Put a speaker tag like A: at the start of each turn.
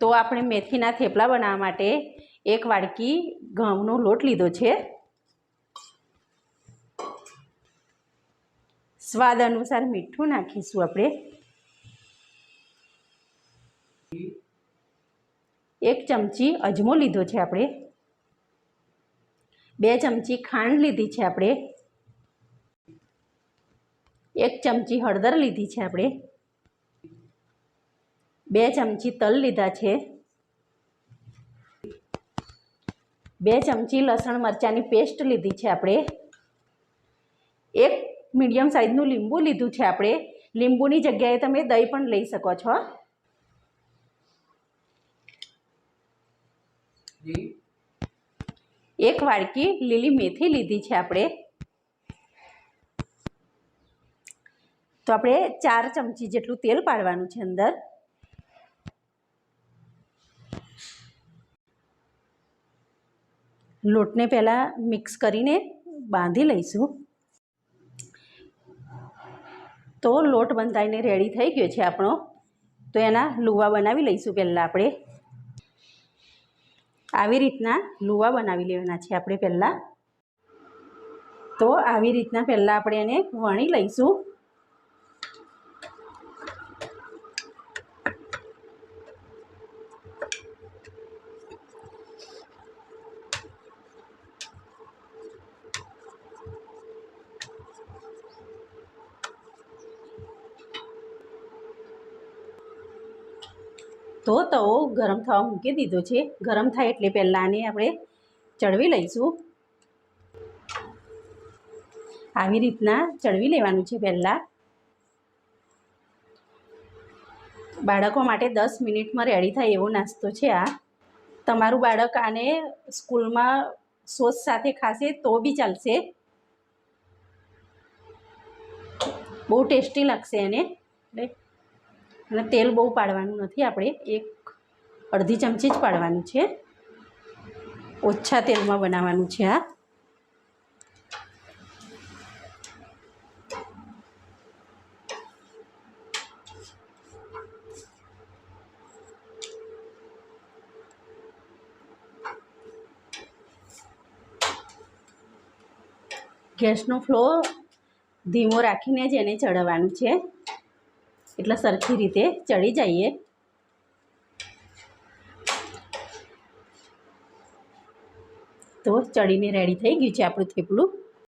A: તો આપણે મેથીના થેપલા બનાવવા માટે એક વાડકી ઘઉંનો લોટ લીધો છે. સ્વાદ અનુસાર મીઠું નાખીશું આપણે. એક ચમચી અજમો લીધો છે આપણે. બે ચમચી ખાંડ લીધી છે આપણે. એક ચમચી હળદર લીધી છે આપણે. બે ચમચી તલ લીધા છે. બે ચમચી લસણ મરચાંની પેસ્ટ લીધી છે આપણે. એક મીડિયમ સાઇઝનું લીંબુ લીધું છે આપણે. લીંબુની જગ્યાએ તમે દહીં પણ લઈ શકો છો. એક વાડકી લીલી મેથી લીધી છે આપણે. તો આપણે ચાર ચમચી જેટલું તેલ પાડવાનું છે અંદર. લોટને પહેલાં મિક્સ કરીને બાંધી લઈશું. તો લોટ બંધાઈને રેડી થઈ ગયો છે આપણો. તો એના લુવા બનાવી લઈશું પહેલાં આપણે. આવી રીતના લુવા બનાવી લેવાના છે આપણે પહેલાં. તો આવી રીતના પહેલાં આપણે એને વણી લઈશું. તો તવો ગરમ થવા મૂકી દીધો છે. ગરમ થાય એટલે પહેલાં આને આપણે ચડવી લઈશું. આવી રીતના ચડવી લેવાનું છે પહેલાં. બાળકો માટે દસ મિનિટમાં રેડી થાય એવો નાસ્તો છે આ. તમારું બાળક આને સ્કૂલમાં સોસ સાથે ખાશે તો બી ચાલશે. બહુ ટેસ્ટી લાગશે એને. એટલે અને તેલ બહુ પાડવાનું નથી, આપણે એક અડધી ચમચી જ પાડવાનું છે. ઓછા તેલમાં બનાવવાનું છે આ. ગેસનો ફ્લો ધીમો રાખીને જ એને ચડવાનું છે. એટલે સરખી રીતે ચડી જઈએ. તો ચડીને રેડી થઈ ગયું છે આપણું થેપલું.